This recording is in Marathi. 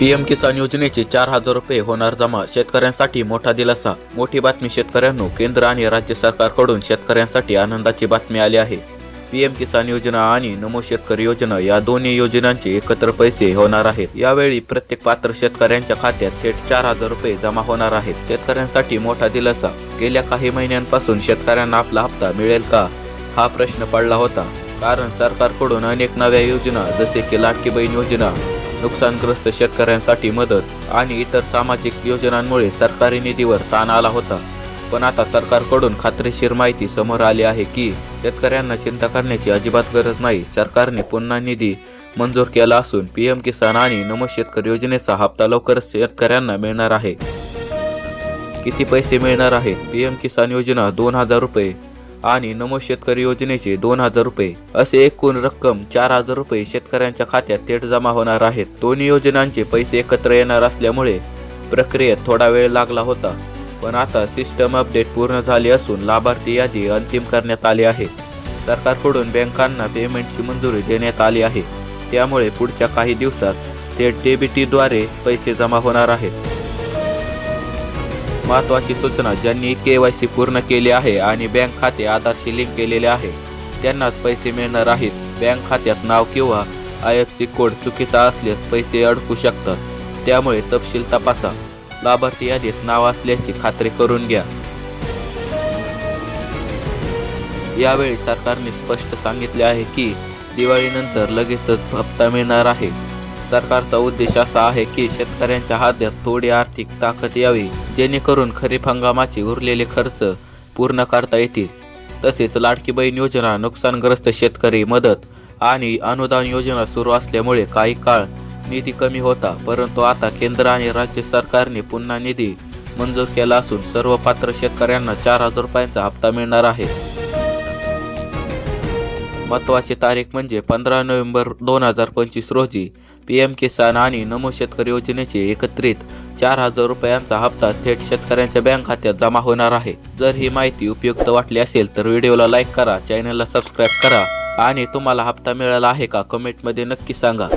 पीएम किसान योजनेचे चार हजार रुपये होणार जमा शेतकऱ्यांसाठी मोठा दिलासा. मोठी बातमी शेतकऱ्यांनो केंद्र आणि राज्य सरकारकडून शेतकऱ्यांसाठी आनंदाची बातमी आली आहे. पीएम किसान योजना आणि नमो शेतकरी योजना या दोन्ही योजनांचे एकत्र पैसे होणार आहेत. यावेळी प्रत्येक पात्र शेतकऱ्यांच्या खात्यात थेट चार हजार रुपये जमा होणार आहेत. शेतकऱ्यांसाठी मोठा दिलासा. गेल्या काही महिन्यांपासून शेतकऱ्यांना आपला हप्ता मिळेल का? हा प्रश्न पडला होता. कारण सरकारकडून अनेक नव्या योजना जसे की लाडकी बहीण योजना नुकसानग्रस्त शेतकऱ्यांसाठी मदत आणि इतर सामाजिक योजनांमुळे सरकारी निधीवर ताण आला होता. पण आता सरकारकडून खात्रीशीर माहिती समोर आली आहे की शेतकऱ्यांना चिंता करण्याची अजिबात गरज नाही. सरकारने पुन्हा निधी मंजूर केला असून पीएम किसान आणि नमो शेतकरी योजनेचा हप्ता लवकरच शेतकऱ्यांना मिळणार आहे. किती पैसे मिळणार आहेत पीएम किसान योजना दोन हजार रुपये आणि नमो शेतकरी योजनेचे दोन हजार रुपये. असे एकूण रक्कम चार हजार रुपये शेतकऱ्यांच्या खात्यात थेट जमा होणार आहेत. दोन्ही योजनांचे पैसे एकत्र येणार असल्यामुळे प्रक्रियेत थोडा वेळ लागला होता. पण आता सिस्टम अपडेट पूर्ण झाली असून लाभार्थी यादी अंतिम करण्यात आली आहे. सरकारकडून बँकांना पेमेंटची मंजुरी देण्यात आली आहे. त्यामुळे पुढच्या काही दिवसात थेट डेबिटीद्वारे पैसे जमा होणार आहेत. महत्त्वाची सूचना ज्यांनी के वाय सी पूर्ण केली आहे आणि बँक खाते आधारशी लिंक केलेले आहे त्यांनाच पैसे मिळणार आहेत. बँक खात्यात नाव किंवा आय एफ सी कोड चुकीचा असल्यास पैसे अडकू शकतात. त्यामुळे तपशील तपासा. लाभार्थी यादीत नाव असल्याची खात्री करून घ्या. यावेळी सरकारने स्पष्ट सांगितले आहे की दिवाळीनंतर लगेचच हप्ता मिळणार आहे. सरकारचा उद्देश असा आहे की शेतकऱ्यांच्या हातात थोडी आर्थिक ताकद यावी जेणेकरून खरीप हंगामाचे उरलेले खर्च पूर्ण करता येतील. तसेच लाडकी बहीण योजना नुकसानग्रस्त शेतकरी मदत आणि अनुदान योजना सुरू असल्यामुळे काही काळ निधी कमी होता परंतु आता केंद्र आणि राज्य सरकारने पुन्हा निधी मंजूर केला असून सर्व पात्र शेतकऱ्यांना चार हजार रुपयांचा हप्ता मिळणार आहे. महत्वाची तारीख म्हणजे पंधरा नोव्हेंबर दोन हजार पंचवीस रोजी. पी एम किसान आणि नमो शेतकरी योजनेचे एकत्रित चार हजार रुपयांचा हप्ता थेट शेतकऱ्यांच्या बँक खात्यात जमा होणार आहे. जर ही माहिती उपयुक्त वाटली असेल तर व्हिडिओला लाईक करा चॅनलला सबस्क्राईब करा आणि तुम्हाला हप्ता मिळाला आहे का कमेंटमध्ये नक्की सांगा.